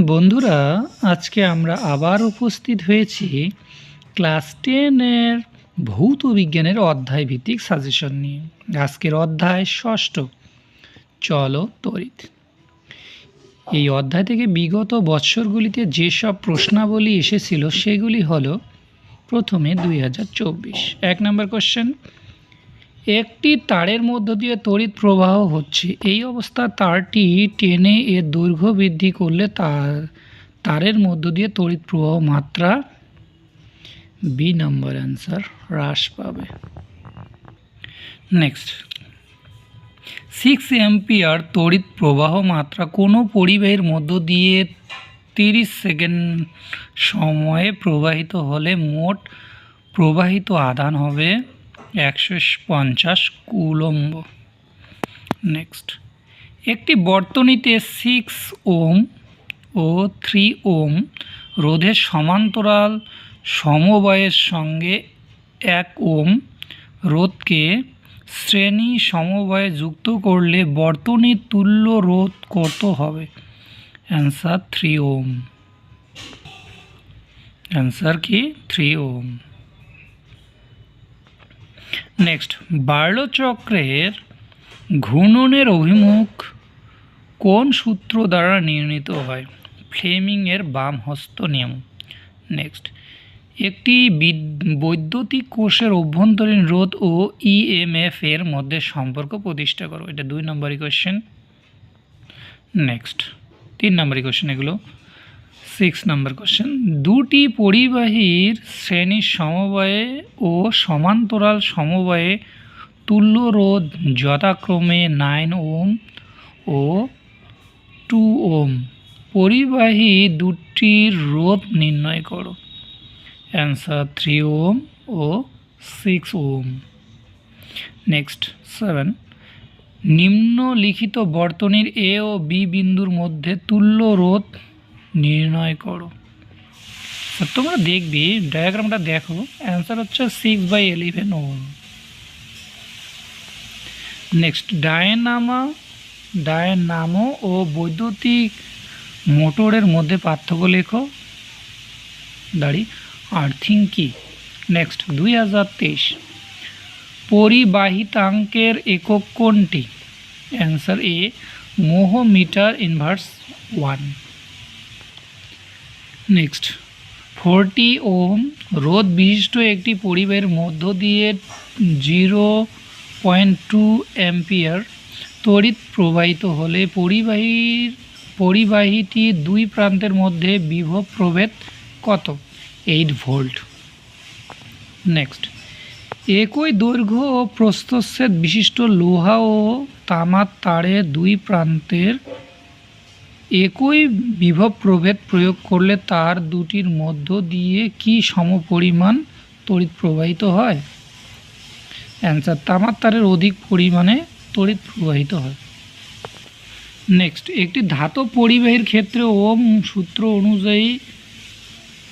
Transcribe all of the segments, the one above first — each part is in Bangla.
বন্ধুরা, আজকে আমরা আবার উপস্থিত হয়েছি ক্লাস টেনের ভৌত বিজ্ঞানের অধ্যায় ভিত্তিক সাজেশন নিয়ে। আজকের অধ্যায় ষষ্ঠ। চলো তড়িৎ। এই অধ্যায় থেকে বিগত বৎসরগুলিতে যেসব প্রশ্নাবলী এসেছিল, সেগুলি হলো প্রথমে দুই এক নম্বর কোশ্চেন একটি তারের মধ্য দিয়ে তড়িৎ প্রবাহ হচ্ছে। এই অবস্থা তারটি টেনে এর দৈর্ঘ্য বৃদ্ধি করলে তার, তারের মধ্য দিয়ে তড়িৎ প্রবাহ মাত্রা বি নম্বর অ্যান্সার হ্রাস পাবে। নেক্সট। সিক্স এম্পিয়ার তড়িৎ প্রবাহ মাত্রা কোনো পরিবাহীর মধ্য দিয়ে তিরিশ সেকেন্ড সময়ে প্রবাহিত হলে মোট প্রবাহিত আধান হবে একশো পঞ্চাশ কুলম্ব। নেক্সট একটি বর্তনীতে সিক্স ওম ও থ্রি ওম রোধের সমান্তরাল সমবায়ের সঙ্গে এক ওম রোধকে শ্রেণি সমবায়ে যুক্ত করলে বর্তনীর তুল্য রোধ কত হবে? Answer three ohm. অ্যান্সার কি? Three ohm. নেক্সট বার্লো চক্রের ঘূর্ণনের অভিমুখ কোন সূত্র দ্বারা নির্ণীত হয়? ফ্লেমিংয়ের বাম হস্ত নিয়ম। নেক্সট একটি বিদ- বৈদ্যুতিক কোষের অভ্যন্তরীণ রোধ ও ইএমএফ এর মধ্যে সম্পর্ক প্রতিষ্ঠা করো। এটা দুই নম্বরই কোয়েশ্চেন নেক্সট তিন নম্বরই কোয়েশ্চেন এগুলো। সিক্স নম্বর কোশ্চেন দুটি পরিবাহীর শ্রেণির সমবায়ে ও সমান্তরাল সমবায়ে তুল্য রোধ যথাক্রমে নাইন ওম ও টু ওম পরিবাহী দুটির রোধ নির্ণয় করো। অ্যান্সার থ্রি ওম ও সিক্স ওম নেক্সট সেভেন নিম্নলিখিত বর্তনীর এ ও বি বিন্দুর মধ্যে তুল্য রোধ নির্ণয় করো। তোমরা দেখবি ডায়াগ্রামটা দেখো অ্যান্সার হচ্ছে six by eleven ohm next dynamo, dynamo ও বৈদ্যুতিক মোটরের মধ্যে পার্থক্য লেখো। দাঁড়ি আর্থিং কি নেক্সট দুই হাজার তেইশ। পরিবাহিতাঙ্কের একক কোনটি? Answer A mho metre inverse one next forty ohm রোধ বিশিষ্ট একটি পরিবাহের মধ্য দিয়ে জিরো পয়েন্ট টু অ্যাম্পিয়ার তড়িৎ প্রবাহিত হলে পরিবাহীর, পরিবাহীটি দুই প্রান্তের মধ্যে বিভব প্রভেদ কত? এইট ভোল্ট নেক্সট একই দৈর্ঘ্য ও প্রস্থচ্ছেদ বিশিষ্ট লোহা ও তামার তারের দুই প্রান্তের একই বিভব প্রভেদ প্রয়োগ করলে তার দুটির মধ্য দিয়ে কি সমপরিমাণ তড়িৎ প্রবাহিত হয়? অ্যান্সার তামার তারের অধিক পরিমাণে তড়িৎ প্রবাহিত হয়। নেক্সট একটি ধাতব পরিবাহীর ক্ষেত্রে ওম সূত্র অনুযায়ী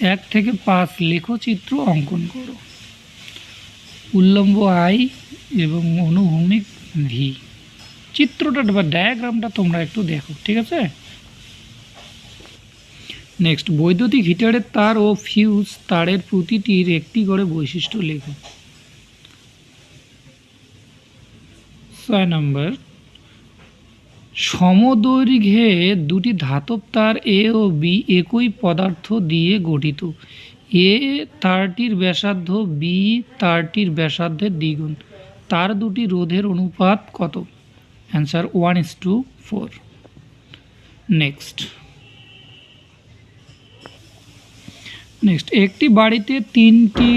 এক থেকে পাঁচ লেখচিত্র অঙ্কন করো। উল্লম্ব আই এবং অনুভূমিক ভি। চিত্রটা বা ডায়াগ্রামটা তোমরা একটু দেখো, ঠিক আছে? নেক্সট বৈদ্যুতিক হিটারের তার ও ফিউজ তারের প্রতিটির একটি করে বৈশিষ্ট্য লেখো। ছয় নম্বর সমদৈর্ঘ্যে দুটি ধাতব তার এ ও বি একই পদার্থ দিয়ে গঠিত। এ তারটির ব্যাসার্ধ বি তারটির ব্যাসার্ধের দ্বিগুণ। তার দুটি রোধের অনুপাত কত? Answer one is to four next next একটি বাড়িতে তিনটি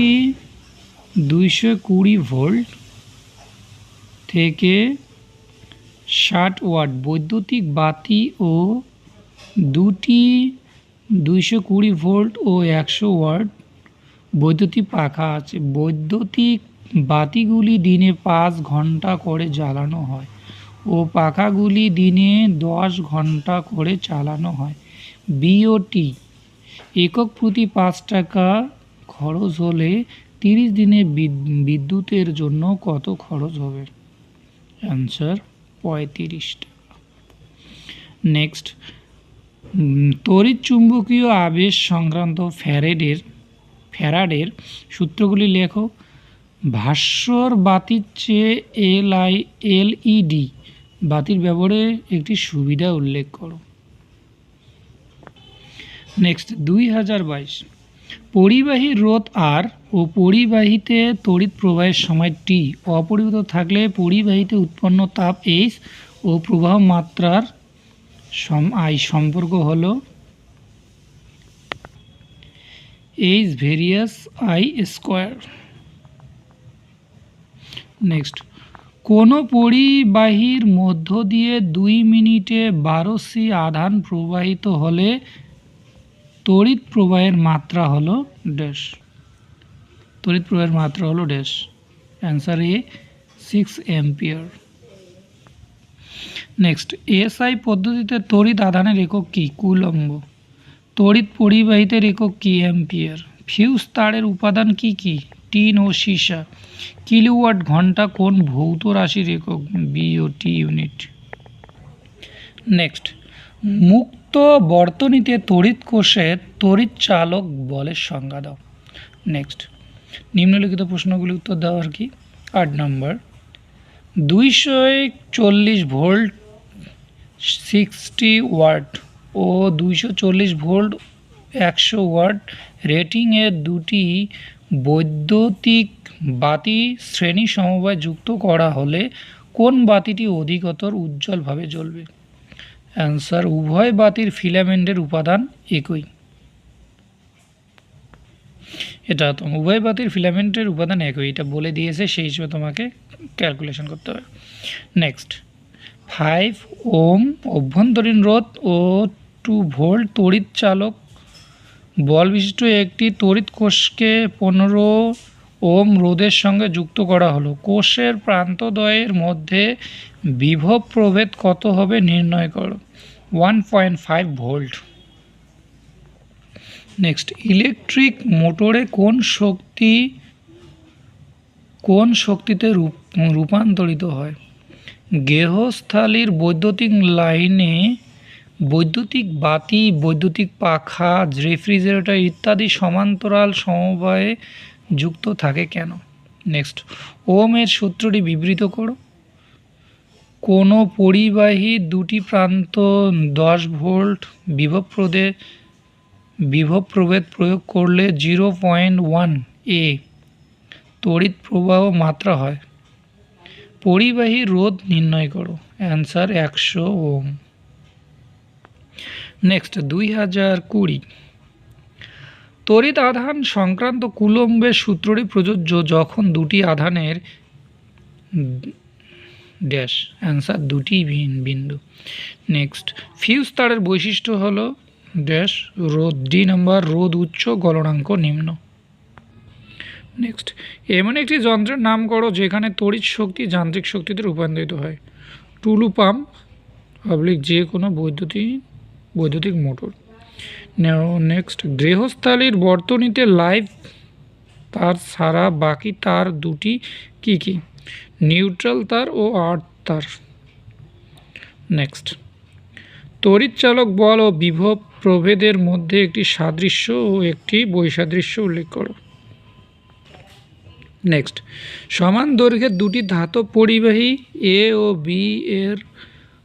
দুইশো কুড়ি ভোল্ট থেকে ষাট ওয়াট বৈদ্যুতিক বাতি ও দুটি দুইশো কুড়ি ভোল্ট ও একশো ওয়াট বৈদ্যুতিক পাখা আছে। বৈদ্যুতিক বাতিগুলি দিনে পাঁচ ঘণ্টা করে জ্বালানো হয় ও পাখাগুলি দিনে দশ ঘণ্টা করে চালানো হয়। বিওটি একক প্রতি পাঁচ টাকা খরচ হলে তিরিশ দিনে বিদ- বিদ্যুতের জন্য কত খরচ হবে? অ্যান্সার পঁয়ত্রিশ টাকা। নেক্সট তড়িৎ চুম্বকীয় আবেশ সংক্রান্ত ফ্যারেডের, ফ্যারাডের সূত্রগুলি লেখো। ভাস্বর বাতির চেয়ে এল আই এলইডি বাতির ব্যবহারে একটি সুবিধা উল্লেখ করো। নেক্সট দুই হাজার বাইশ। পরিবাহী রোধ আর ও পরিবাহীতে তড়িৎ প্রবাহের সময় টি অপরিবর্তিত থাকলে পরিবাহীতে উৎপন্ন তাপ এইচ ও প্রবাহ মাত্রার সম আই সম্পর্ক হলো H varies I square next কোনো পরিবাহীর মধ্য দিয়ে দুই মিনিটে বারো সি আধান প্রবাহিত হলে তড়িৎ প্রবাহের মাত্রা হলো ড্যাশ। তড়িৎ প্রবাহের মাত্রা হলো dash. Answer A six ampere next SI পদ্ধতিতে তড়িৎ আধানের একক কী? কুলম্ব। তড়িৎ পরিবাহিতের একক কী? অ্যাম্পিয়ার ফিউজ তারের উপাদান কি কি? টিন ও সীসা। কিলোওয়াট ঘণ্টা কোন ভৌত রাশির একক B O T unit next মুক্ত বর্তনীতে তড়িৎ কোষের তড়িৎ চালক বলের সংজ্ঞা দাও। নেক্সট নিম্নলিখিত প্রশ্নগুলি উত্তর দেওয়ার কি। আট নম্বর, দুইশো চল্লিশ ভোল্ট সিক্সটি ওয়াট ও দুইশো চল্লিশ ভোল্ট একশো ওয়াট রেটিংয়ের দুটি বৈদ্যুতিক বাতি শ্রেণি সমবায় যুক্ত করা হলে কোন বাতিটি অধিকতর উজ্জ্বলভাবে জ্বলবে? অ্যান্সার উভয় বাতির ফিলামেন্টের উপাদান একই। এটা তো, উভয় বাতির ফিলামেন্টের উপাদান একই, এটা বলে দিয়েছে, সেই হিসেবে তোমাকে ক্যালকুলেশন করতে হবে। নেক্সট ফাইভ ওম অভ্যন্তরীণ রোধ ও টু ভোল্ট তড়িৎ চালক। বল বিশিষ্ট একটি তড়িৎ কোষকে পনেরো ওম রোধের সঙ্গে যুক্ত করা হলো। কোষের প্রান্তদ্বয়ের মধ্যে বিভব প্রভেদ কত হবে নির্ণয় করো। One point five volt next electric মোটরে কোন শক্তি, কোন শক্তিতে রূপ, রূপান্তরিত হয়? গৃহস্থালির বৈদ্যুতিক লাইনে বৈদ্যুতিক বাতি, বৈদ্যুতিক পাখা, রেফ্রিজারেটর ইত্যাদি সমান্তরাল সমবায়ে যুক্ত থাকে কেন? নেক্সট ওমের সূত্রটি বিবৃত করো। কোনো পরিবাহী দুটি প্রান্ত দশ ভোল্ট বিভব প্রদে বিভব প্রভেদ প্রয়োগ করলে জিরো পয়েন্ট ওয়ান এ তড়িৎ প্রবাহ মাত্রা হয়। পরিবাহী রোধ নির্ণয় করো। অ্যান্সার একশো ওম। নেক্সট, দুই হাজার কুড়ি। তড়িৎ আধান সংক্রান্ত কুলম্বের সূত্রটি প্রযোজ্য যখন দুটি আধানের ড্যাশ অ্যান্সার দুটি ভিন বিন্দু। নেক্সট ফিউজ তারের বৈশিষ্ট্য হলো ড্যাশ রোদ ডি নাম্বার রোদ উচ্চ, গলনাঙ্ক নিম্ন। নেক্সট এমন একটি যন্ত্রের নাম করো যেখানে তড়িৎ শক্তি যান্ত্রিক শক্তিতে রূপান্তরিত হয়। টুলু পাম্প পাবলিক যে কোনো বৈদ্যুতিক বৈদ্যুতিক মোটর। নেক্সট গৃহস্থালির বর্তনীতে লাইভ তার ছাড়া বাকি তার দুটি কি কি? নিউট্রাল তার ও আর্থ তার। নেক্সট তড়িৎ চালক বল ও বিভব প্রভেদের মধ্যে একটি সাদৃশ্য ও একটি বৈসাদৃশ্য উল্লেখ করো। নেক্সট সমান দৈর্ঘ্যের দুটি ধাতব পরিবাহী এ ও বি এর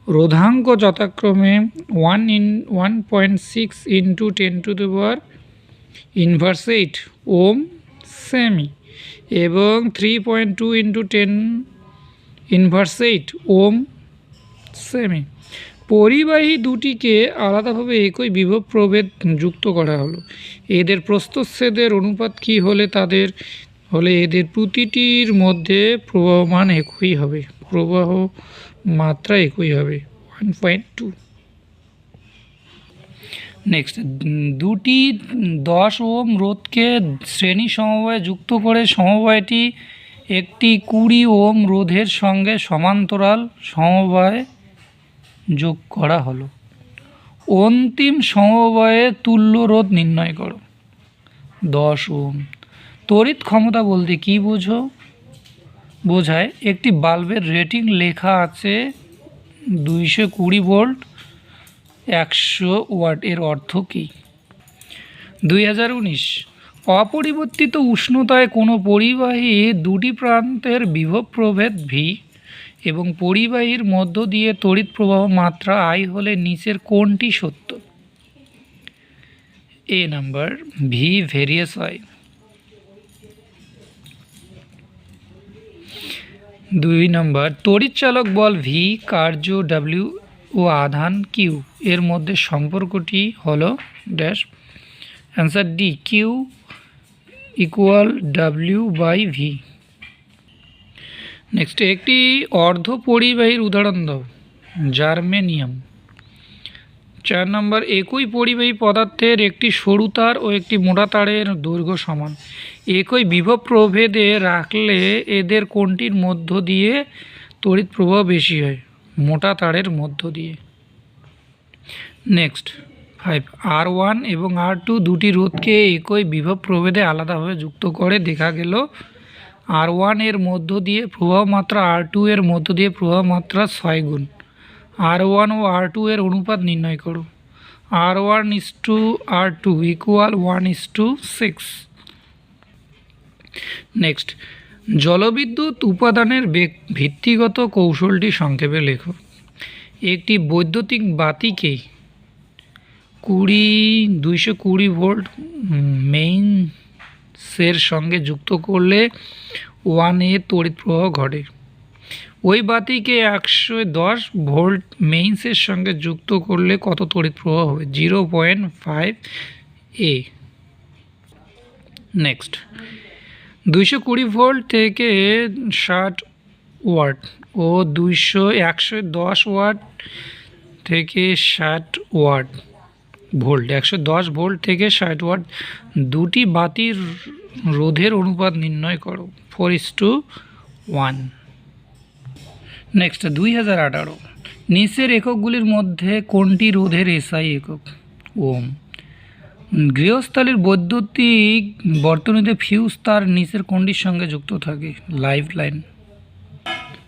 রোধাঙ্ক যথাক্রমে one in one point six into ten to the power inverse eight ohm semi এবং three point two into ten inverse eight ohm semi পরিবাহী দুটিকে আলাদাভাবে একই বিভব প্রভেদ যুক্ত করা হলো। এদের প্রস্তচ্ছেদের অনুপাত কী হলে তাদের, হলে এদের প্রতিটির মধ্যে প্রবাহমান একই হবে। প্রবাহ মাত্রা একই হবে। ওয়ান পয়েন্ট টু নেক্সট দুটি দশ ওম রোধকে শ্রেণি সমবায়ে যুক্ত করে সমবায়টি একটি কুড়ি ওম রোধের সঙ্গে সমান্তরাল সমবায় যোগ করা হলো। অন্তিম সমবায়ে তুল্য রোধ নির্ণয় করো। দশ ওম তড়িৎ ক্ষমতা বলতে কী বোঝো? বোঝায় একটি বাল্বের রেটিং লেখা আছে দুইশো কুড়ি ভোল্ট একশো ওয়াট এর অর্থ কী? দুই হাজার উনিশ, অপরিবর্তিত উষ্ণতায় কোনো পরিবাহী দুটি প্রান্তের বিভব প্রভেদ ভি এবং পরিবাহীর মধ্য দিয়ে তড়িৎ প্রবাহ মাত্রা আই হলে নিচের কোনটি সত্য। এ নাম্বার ভি ভেরিয়াস হয়। দুই নম্বর তড়িৎচালক বল ভি কার্য ডাব্লিউ ও আধান কিউ এর মধ্যে সম্পর্কটি হলো dash. Answer D Q equal W by V next একটি অর্ধ পরিবাহীর উদাহরণ দাও। জার্মেনিয়াম। চার নম্বর, একই পরিবাহী পদার্থের একটি সরু তার ও একটি মোটা তারের দৈর্ঘ্য সমান। একই বিভব প্রভেদে রাখলে এদের কোনটির মধ্য দিয়ে তড়িৎ প্রবাহ বেশি হয়? মোটা তারের মধ্য দিয়ে। নেক্সট ফাইভ আর ওয়ান এবং আর টু দুটি রোধকে একই বিভব প্রভেদে আলাদাভাবে যুক্ত করে দেখা গেল। আর ওয়ানের মধ্য দিয়ে প্রবাহ মাত্রা আর টু এর মধ্য দিয়ে প্রবাহ মাত্রা ছয় গুণ। আর ওয়ান ও আর টু এর অনুপাত নির্ণয় করো। R one is to R two equal one is to six next জলবিদ্যুৎ উপাদানের ভিত্তিগত কৌশলটি সংক্ষেপে লেখো। একটি বৈদ্যুতিক বাতিকে কুড়ি, দুইশো কুড়ি ভোল্ট মেইনসের সঙ্গে যুক্ত করলে ওয়ান এ তড়িৎ প্রবাহ ঘটে। ওই বাতিকে একশো দশ ভোল্ট মেইনসের সঙ্গে যুক্ত করলে কত তড়িৎ প্রবাহ হবে? Zero point five A next দুইশো কুড়ি ভোল্ট থেকে ষাট ওয়াট ও দুইশো একশো দশ ওয়াট থেকে ষাট ওয়াট ভোল্ট। একশো দশ ভোল্ট থেকে ষাট ওয়াট দুটি বাতির রোধের অনুপাত নির্ণয় করো, four is to one. Next, দুই হাজার আঠারো। নিচের এককগুলির মধ্যে কোনটি রোধের এসআই একক? ওম। গৃহস্থলীর বৈদ্যুতিক বর্তনীতে ফিউজ তার নিচের কোনটির সঙ্গে যুক্ত থাকে লাইফ লাইন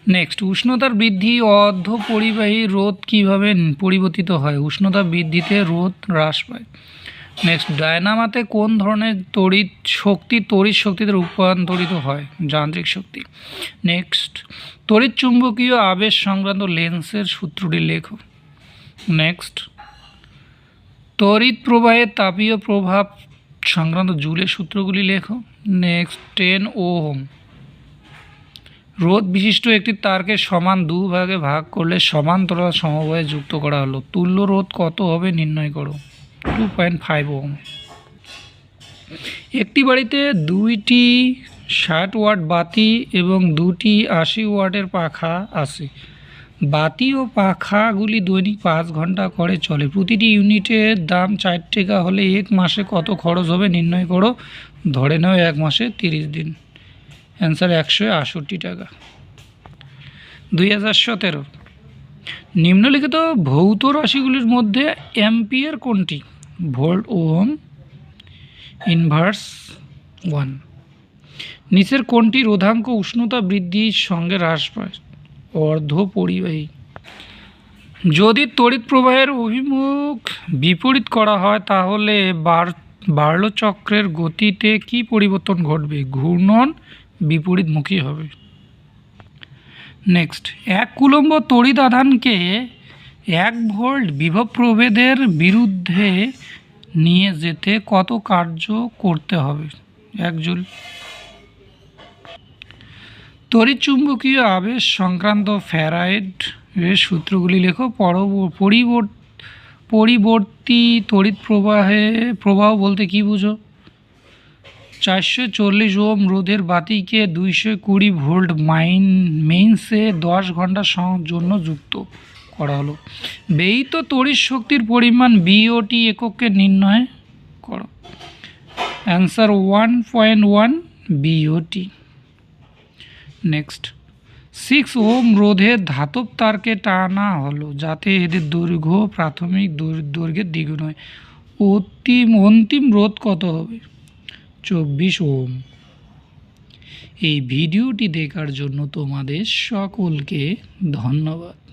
নেক্সট উষ্ণতার বৃদ্ধি, অর্ধ পরিবাহী রোধ কীভাবে পরিবর্তিত হয়? উষ্ণতা বৃদ্ধিতে রোধ হ্রাস পায়। নেক্সট ডায়নামাতে কোন ধরনের তড়িৎ শক্তি, তড়িৎ শক্তিতে রূপান্তরিত হয়? যান্ত্রিক শক্তি। নেক্সট তড়িৎ চুম্বকীয় আবেশ সংক্রান্ত লেন্সের সূত্রটি লেখো। নেক্সট তড়িৎ প্রবাহের তাপীয় প্রভাব সংক্রান্ত জুলের সূত্রগুলি লেখো। Next, ten, ohm. রোধ বিশিষ্ট একটি তারকে সমান দু ভাগে করলে সমান্তরাল সমবায়ে যুক্ত করা হলো। তুল্য রোধ কত হবে নির্ণয় করো। টু পয়েন্ট ফাইভ ওম একটি বাড়িতে দুইটি ষাট ওয়াট বাতি এবং দুটি আশি ওয়াটের পাখা আছে। বাতি ও পাখাগুলি দৈনিক পাঁচ ঘণ্টা করে চলে। প্রতিটি ইউনিটের দাম চার টাকা হলে এক মাসে কত খরচ হবে নির্ণয় করো? ধরে নাও এক মাসে তিরিশ দিন। অ্যান্সার একশো আষট্টি টাকা। দুই হাজার সতেরো। নিম্নলিখিত ভৌত রাশিগুলির মধ্যে অ্যাম্পিয়ার কোনটি? Volt ohm inverse one. নিচের কোনটি রোধাঙ্ক উষ্ণতা বৃদ্ধির সঙ্গে হ্রাস পায়? অর্ধ পরিবাহী যদি তড়িৎ প্রবাহের অভিমুখ বিপরীত করা হয়, তাহলে বার বার্লো চক্রের গতিতে কি পরিবর্তন ঘটবে? ঘূর্ণন বিপরীতমুখী হবে। নেক্সট এক কুলম্ব তড়িৎ আধানকে এক ভোল্ট বিভব প্রভেদের বিরুদ্ধে নিয়ে যেতে কত কার্য করতে হবে? এক জুল। তড়িৎ চুম্বকীয় আবেশ সংক্রান্ত ফ্যারাইড সূত্রগুলি লেখো। পরব- পরিবর্ত পরিবর্তী তড়িৎ প্রবাহে, প্রবাহ বলতে কি বুঝো? চারশো চল্লিশ ওম রোধের বাতিকে দুইশো কুড়ি ভোল্ট মাইন, মেইনসে দশ ঘণ্টা জন্য যুক্ত করা হলো। ব্যয়িত তড়িৎ শক্তির পরিমাণ বিওটি এককে নির্ণয় করো। Answer one point one BOT next six ohm রোধে ধাতব তারকে টানা হলো, যাতে এদের দৈর্ঘ্য প্রাথমিক দৈর- দৈর্ঘ্যের দ্বিগুণ হয়। অতিম, অন্তিম রোধ কত হবে? চব্বিশ ওম। এই ভিডিওটি দেখার জন্য তোমাদের সকলকে ধন্যবাদ।